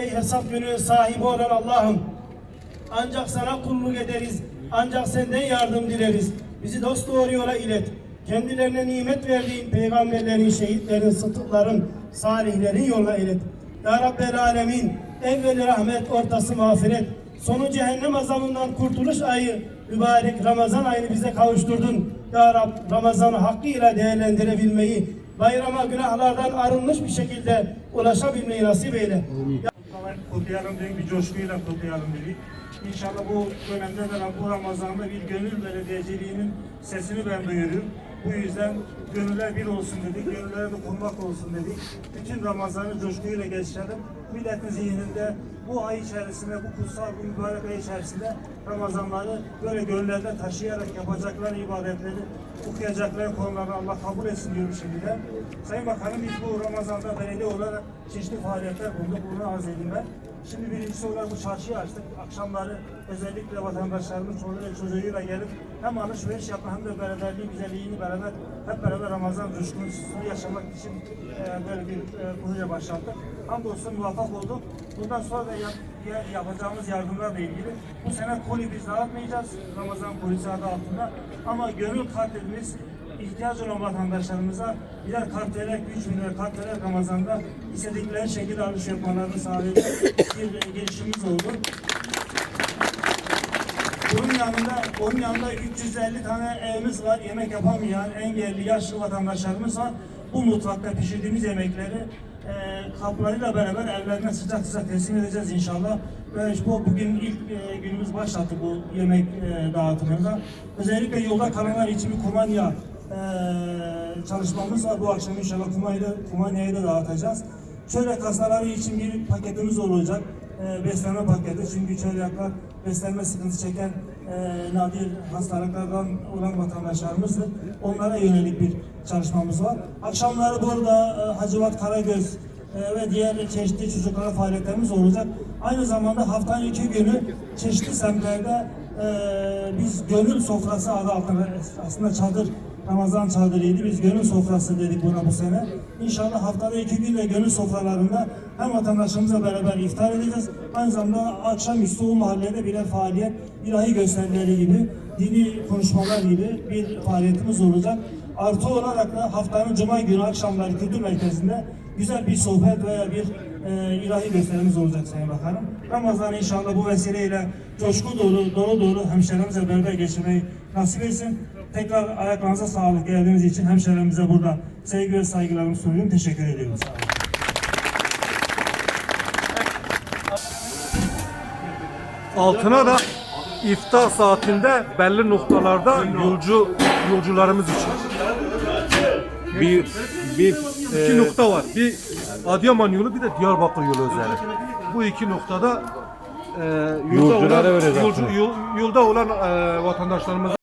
Ey hesap günü sahibi olan Allah'ım ancak sana kulluk ederiz. Ancak senden yardım dileriz. Bizi dost doğru yola ilet. Kendilerine nimet verdiğin peygamberlerin, şehitlerin, sıtıkların, salihlerin yoluna ilet. Ya Rabbel Alemin, evveli rahmet, ortası mağfiret, sonu cehennem azabından kurtuluş ayı, mübarek Ramazan ayını bize kavuşturdun. Ya Rab, Ramazan'ı hakkıyla değerlendirebilmeyi, bayrama günahlardan arınmış bir şekilde ulaşabilmeyi nasip eyle. Kutlamak, kutlayalım dedik, bir coşkuyla kutlayalım dedik. İnşallah bu dönemde de bu Ramazan'da bir gönül belediyeciliğinin sesini ben duyuruyorum. Bu yüzden gönüller bir olsun dedik, gönüllere de kurmak olsun dedik. Bütün Ramazan'ı coşkuyla geçirelim. Milletin zihninde bu ay içerisinde, bu kutsal, bu mübarek ay içerisinde Ramazanları böyle gönüllerde taşıyarak yapacakları ibadetleri, okuyacakları konuları Allah kabul etsin diyorum şimdiden. Sayın Bakanım biz bu Ramazan'da belediye olarak çeşitli faaliyetler bulduk. Bunu arz edeyim ben. Şimdi birincisi olarak bu çarşıyı açtık. Akşamları özellikle vatandaşlarımız çoluğu ve çocuğuyla gelip hem alışveriş yapma hem de beraberliği, güzelliğini beraber hep beraber Ramazan coşkusunu yaşamak için e, böyle bir e, proje başlattık. Hamdolsun muvaffak olduk. Bundan sonra da yap, ya- yapacağımız yardımlarla ilgili bu sene koli biz dağıtmayacağız. Ramazan kolisi adı altında. Ama gönül kartlarımız ihtiyaç olan vatandaşlarımıza birer karteler, 3 bin lira karteler Ramazan'da istedikleri şekilde alış yapmalarını sağlayacak bir girişimimiz oldu. Bunun yanında, onun yanında 350 tane evimiz var. Yemek yapamayan, engelli, yaşlı vatandaşlarımız var. Bu mutfakta pişirdiğimiz yemekleri e, kaplarıyla beraber evlerine sıcak sıcak teslim edeceğiz inşallah. Ve bu bugün ilk e, günümüz başlattı bu yemek e, dağıtımında. Özellikle yolda kalanlar için bir kumanya e, çalışmamız var. Bu akşam inşallah kumanyayı, kumanyayı da dağıtacağız. Şöyle kasaları için bir paketimiz olacak. E, beslenme paketi. Çünkü çölyaklar beslenme sıkıntısı çeken e, nadir hastalıklardan olan vatandaşlarımızdır. Onlara yönelik bir çalışmamız var. Akşamları burada e, Hacivat Karagöz e, ve diğer çeşitli çocuklara faaliyetlerimiz olacak. Aynı zamanda haftanın iki günü çeşitli semtlerde e, biz gönül sofrası adı altında aslında çadır Ramazan çadırıydı. Biz gönül sofrası dedik buna bu sene. İnşallah haftada iki günde gönül sofralarında hem vatandaşlarımızla beraber iftar edeceğiz. Aynı zamanda akşamüstü o mahallede birer faaliyet, ilahi gösterileri gibi, dini konuşmalar gibi bir faaliyetimiz olacak. Artı olarak da haftanın cuma günü akşamları kültür merkezinde güzel bir sohbet veya bir e, ilahi gösterimiz olacak Sayın Bakanım. Ramazan inşallah bu vesileyle coşku dolu, dolu dolu hemşehrilerimizle beraber geçirmeyi nasip etsin. Tekrar ayaklarınıza sağlık geldiğiniz için hemşehrilerimize burada sevgi ve saygılarımı sunuyorum. Teşekkür ediyorum. Sağ olun. Altına da iftar saatinde belli noktalarda yolcu yolcularımız için. Bir bir İki nokta var. Bir Adıyaman yolu bir de Diyarbakır yolu özellikle. Bu iki noktada e, yolda Yolculara olan, vereceksiniz. yolcu, yol- yolda olan e, vatandaşlarımıza